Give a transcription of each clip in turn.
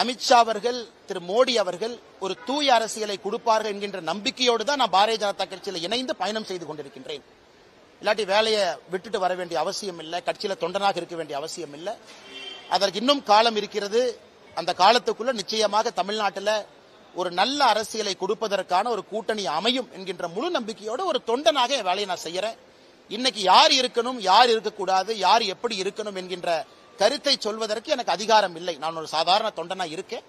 அமித்ஷா அவர்கள் திரு மோடி அவர்கள் ஒரு தூய அரசியலை கொடுப்பார்கள் என்கின்ற நம்பிக்கையோடு தான் நான் பாரதிய ஜனதா கட்சியில் இணைந்து பயணம் செய்து கொண்டிருக்கின்றேன். இல்லாட்டி வேலையை விட்டுட்டு வர வேண்டிய அவசியம் இல்லை கட்சியில் தொண்டனாக இருக்க வேண்டிய அவசியம் இல்லை. அதற்கு இன்னும் காலம் இருக்கிறது. அந்த காலத்துக்குள்ள நிச்சயமாக தமிழ்நாட்டில் ஒரு நல்ல அரசியலை கொடுப்பதற்கான ஒரு கூட்டணி அமையும் என்கின்ற முழு நம்பிக்கையோடு ஒரு தொண்டனாக என் வேலையை நான் செய்யறேன். இன்னைக்கு யார் இருக்கணும் யார் இருக்கக்கூடாது யார் எப்படி இருக்கணும் என்கின்ற கருத்தை சொல்வதற்கு எனக்கு அதிகாரம் இல்லை. நான் ஒரு சாதாரண தொண்டனா இருக்கேன்.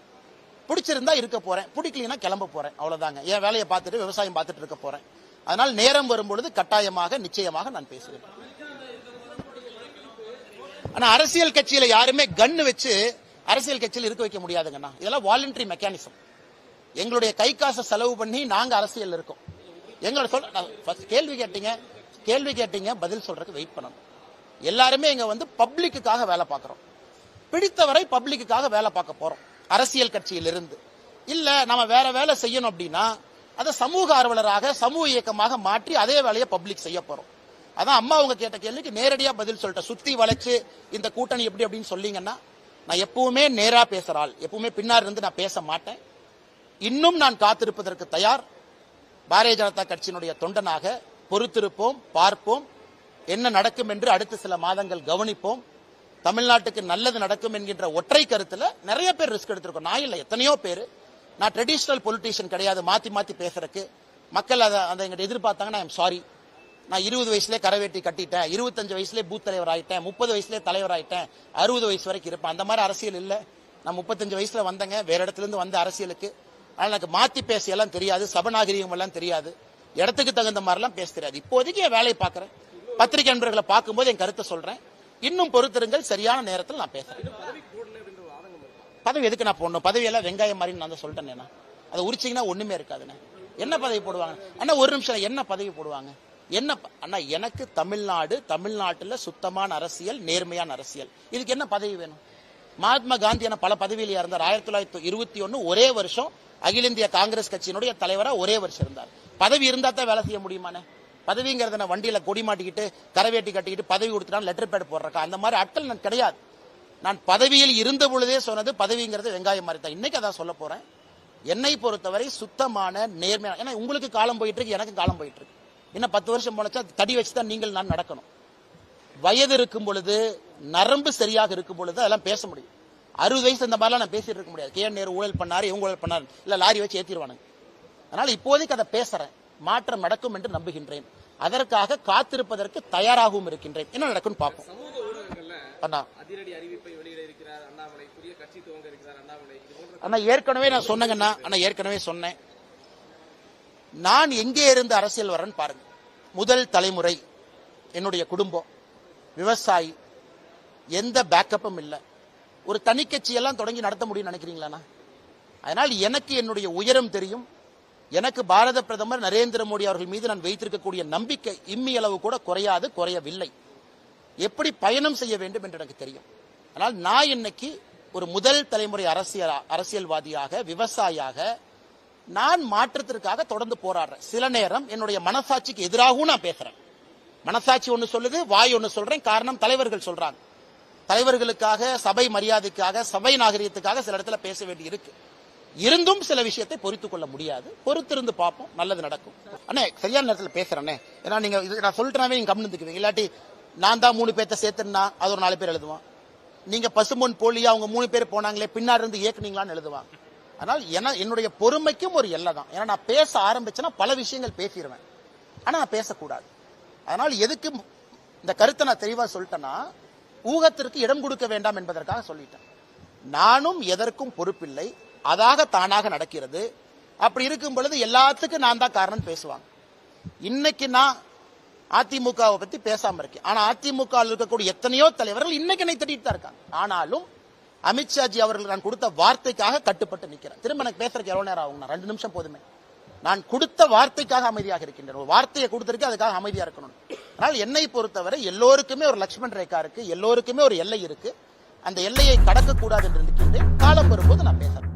பிடிச்சிருந்தா இருக்க போறேன். பிடிக்கலனா கிளம்ப போறேன். அவ்வளவுதாங்க. என் வேலையை பார்த்துட்டு விவசாயம் பார்த்துட்டு இருக்க போறேன். அதனால் நேரம் வரும்பொழுது கட்டாயமாக நிச்சயமாக நான் பேசுவேன். ஆனா அரசியல் கட்சியில யாருமே கன்னு வச்சு அரசியல் கட்சியில் இருக்க வைக்க முடியாதுங்கண்ணா. இதெல்லாம் வாலண்டரி மெக்கானிசம் எங்களுடைய கை காசை செலவு பண்ணி நாங்க அரசியல் இருக்கோம். எங்களோட சொல்ல கேள்வி கேட்டீங்க. கேள்வி கேட்டீங்க பதில் சொல்றதுக்கு வெயிட் பண்ணணும். எல்லாருமே இங்க வந்து பப்ளிக்குக்காக வேலை பார்க்குறோம். பிடித்தவரை பப்ளிக்குக்காக வேலை பார்க்க போறோம். அரசியல் கட்சியிலிருந்து. இல்லை நம்ம வேற வேலை செய்யணும் அப்படின்னா அதை சமூக ஆர்வலராக சமூக இயக்கமாக மாற்றி அதே வேலையை பப்ளிக் செய்ய போறோம். அதான் அம்மா அவங்க கேட்ட கேள்விக்கு நேரடியா பதில் சொல்லிட்டேன். சுத்தி வளைச்சு இந்த கூட்டணி எப்படி அப்படின்னு சொல்லீங்கன்னா நான் எப்பவுமே நேரா பேசுறாள் எப்பவுமே பின்னாடி இருந்து நான் பேச மாட்டேன். இன்னும் நான் காத்திருப்பதற்கு தயார். பாரதிய ஜனதா கட்சியினுடைய தொண்டனாக பொறுத்திருப்போம் பார்ப்போம். என்ன நடக்கும் என்று அடுத்த சில மாதங்கள் கவனிப்போம். தமிழ்நாட்டுக்கு நல்லது நடக்கும் என்கின்ற ஒற்றை கருத்துல நிறைய பேர் ரிஸ்க் எடுத்திருக்கோம். நான் இல்லை எத்தனையோ பேர். நான் ட்ரெடிஷ்னல் பொலிட்டீஷியன் கிடையாது மாத்தி மாத்தி பேசுறதுக்கு. மக்கள் அதை அதை எங்கிட்ட எதிர்பார்த்தாங்கன்னா ஐம் சாரி நான் இருபது வயசுலேயே கரவேட்டி கட்டிட்டேன். இருபத்தஞ்சு வயசுலேயே பூத் தலைவர் ஆகிட்டேன் முப்பது வயசுலேயே தலைவர் ஆகிட்டேன் அறுபது வயசு வரைக்கும் இருப்பேன். அந்த மாதிரி அரசியல் இல்லை. நான் முப்பத்தஞ்சு வயசில் வந்தேங்க. வேற இடத்துல இருந்து வந்த அரசியலுக்கு. ஆனால் எனக்கு மாற்றி பேசியெல்லாம் தெரியாது. சபநாகரிகம் எல்லாம் தெரியாது. இடத்துக்கு தகுந்த மாதிரிலாம் பேச தெரியாது. இப்போதைக்கு என் வேலையை பார்க்குறேன். பத்திரிகை நண்பர்களை பார்க்கும்போது என் கருத்தை சொல்றேன். இன்னும் பொறுத்திருங்கள் சரியான நேரத்தில் நான் பேசுறேன். பதவி எதுக்கு நான் போடணும்? பதவி எல்லாம் வெங்காயம் மாதிரி நான் சொல்லிட்டேன் அதை உரிச்சிங்கன்னா ஒண்ணுமே இருக்காதுண்ணே. என்ன பதவி போடுவாங்க? அண்ணா ஒரு நிமிஷம் என்ன பதவி போடுவாங்க? என்ன அண்ணா எனக்கு தமிழ்நாடு தமிழ்நாட்டுல சுத்தமான அரசியல் நேர்மையான அரசியல். இதுக்கு என்ன பதவி வேணும்? மகாத்மா காந்தி என பல பதவியில இருந்தார். ஆயிரத்தி தொள்ளாயிரத்தி இருபத்தி ஒன்னு ஒரே வருஷம் அகில இந்திய காங்கிரஸ் கட்சியினுடைய தலைவரா ஒரே வருஷம் இருந்தார். பதவி இருந்தா தான் வேலை செய்ய முடியுமாண்ணே? பதவிங்கிறத நான் வண்டியில் கொடி மாட்டிக்கிட்டு கரவேட்டி கட்டிக்கிட்டு பதவி கொடுத்துட்டா லெட்டர் பேட் போடுறக்கா. அந்த மாதிரி அட்டல் நான் கிடையாது. நான் பதவியில் இருந்த பொழுதே சொன்னது பதவிங்கிறது வெங்காயம் மாதிரி தான். இன்னைக்கு அதான் சொல்ல போறேன். என்னை பொறுத்தவரை சுத்தமான நேர்மையான ஏன்னா உங்களுக்கு காலம் போயிட்டு இருக்கு எனக்கு காலம் போயிட்டு இருக்கு. இன்னும் பத்து வருஷம் போனச்சா தடி வச்சு தான் நீங்கள் நான் நடக்கணும். வயது இருக்கும் பொழுது நரம்பு சரியாக இருக்கும் பொழுது அதெல்லாம் பேச முடியும். அறுபது வயசு இந்த மாதிரிலாம் நான் பேசிட்டு இருக்க முடியாது. கே நேரு ஊழல் பண்ணாரு இவங்க ஊழல் பண்ணாரு. இல்ல லாரி வச்சு ஏத்திடுவானுங்க. அதனால இப்போதைக்கு அதை பேசுறேன். மாற்றம் நடக்கும் என்று நம்புகின்றேன். அதற்காக காத்திருப்பதற்கு தயாராகவும் இருக்கின்றேன். என்ன நடக்கும்னு பார்ப்போம். அண்ணா. அண்ணா ஏற்கனவே நான் சொன்னேங்கண்ணா. அண்ணா ஏற்கனவே சொன்னேன். நான் எங்கே இருந்து அரசியல் வரேன்னு பாருங்க. முதல் தலைமுறை என்னுடைய குடும்பம் விவசாயி எந்த பேக்கப்பும் இல்லை. ஒரு தனி கட்சியெல்லாம் தொடங்கி நடத்த முடியும்னு நினைக்கிறீங்களாண்ணா? அதனால் எனக்கு என்னுடைய உயரம் தெரியும். எனக்கு பாரத பிரதமர் நரேந்திர மோடி அவர்கள் மீது நான் வைத்திருக்கக்கூடிய நம்பிக்கை இம்மி அளவு கூட குறையாது குறையவில்லை. எப்படி பயணம் செய்ய வேண்டும் என்று எனக்கு தெரியும். ஆனால் நான் இன்னைக்கு ஒரு முதல் தலைமுறை அரசியல் அரசியல்வாதியாக விவசாயியாக நான் மாற்றத்திற்காக தொடர்ந்து போராடுறேன். சில நேரம் என்னுடைய மனசாட்சிக்கு எதிராகவும் நான் பேசுறேன். மனசாட்சி ஒன்று சொல்லுது வாய் ஒன்று சொல்றேன் காரணம் தலைவர்கள் சொல்றாங்க. தலைவர்களுக்காக சபை மரியாதைக்காக சபை நாகரிகத்துக்காக சில இடத்துல பேச வேண்டி இருக்கு இருந்தும் சில விஷயத்தை பொறுத்துக் கொள்ள முடியாது. பொறுத்திருந்து பார்ப்போம். நல்லது நடக்கும். அண்ணே சரியான நேரத்தில் பேசுறேன்னே ஏன்னா நீங்க இது நான் சொல்லிட்டேனாவே நீங்க கம்னு இல்லாட்டி நான் தான் மூணு பேர்த்த சேர்த்துனா அது ஒரு நாலு பேர் எழுதுவான். நீங்க பசும்பொன் போலியா அவங்க மூணு பேர் போனாங்களே பின்னாடி இருந்து இயக்குனீங்களான்னு எழுதுவான். அதனால் என என்னுடைய பொறுமைக்கும் ஒரு எல்லை தான். ஏன்னா நான் பேச ஆரம்பிச்சேன்னா பல விஷயங்கள் பேசிடுவேன் ஆனால் நான் பேசக்கூடாது. அதனால் எதுக்கு இந்த கருத்தை நான் தெளிவாக சொல்லிட்டேன்னா ஊகத்திற்கு இடம் கொடுக்க வேண்டாம் என்பதற்காக சொல்லிட்டேன். நானும் எதற்கும் பொறுப்பில்லை. அதாக தானாக நடக்கிறது. அப்படி இருக்கும் பொழுது எல்லாத்துக்கும் நான் தான் காரணம் பேசுவாங்க. இன்னைக்கு நான் அதிமுகவை பத்தி பேசாம இருக்கேன். ஆனா அதிமுக இருக்கக்கூடிய எத்தனையோ தலைவர்கள் இன்னைக்கு என்னை திட்டிட்டு தான் இருக்காங்க. ஆனாலும் அமித்ஷாஜி அவர்கள் நான் கொடுத்த வார்த்தைக்காக கட்டுப்பட்டு நிற்கிறேன். திரும்ப எனக்கு பேசுறதுக்கு எவ்வளவு நேரம் ஆகும் ரெண்டு நிமிஷம் போதுமே. நான் கொடுத்த வார்த்தைக்காக அமைதியாக இருக்கின்றேன். ஒரு வார்த்தையை கொடுத்திருக்கேன் அதுக்காக அமைதியா இருக்கணும். ஆனால் என்னை பொறுத்தவரை எல்லோருக்குமே ஒரு லக்ஷ்மண் ரேகா இருக்கு எல்லோருக்குமே ஒரு எல்லை இருக்கு. அந்த எல்லையை கடக்கக்கூடாது என்று இருக்கின்றேன் காலம் வரும்போது நான் பேசுறேன்.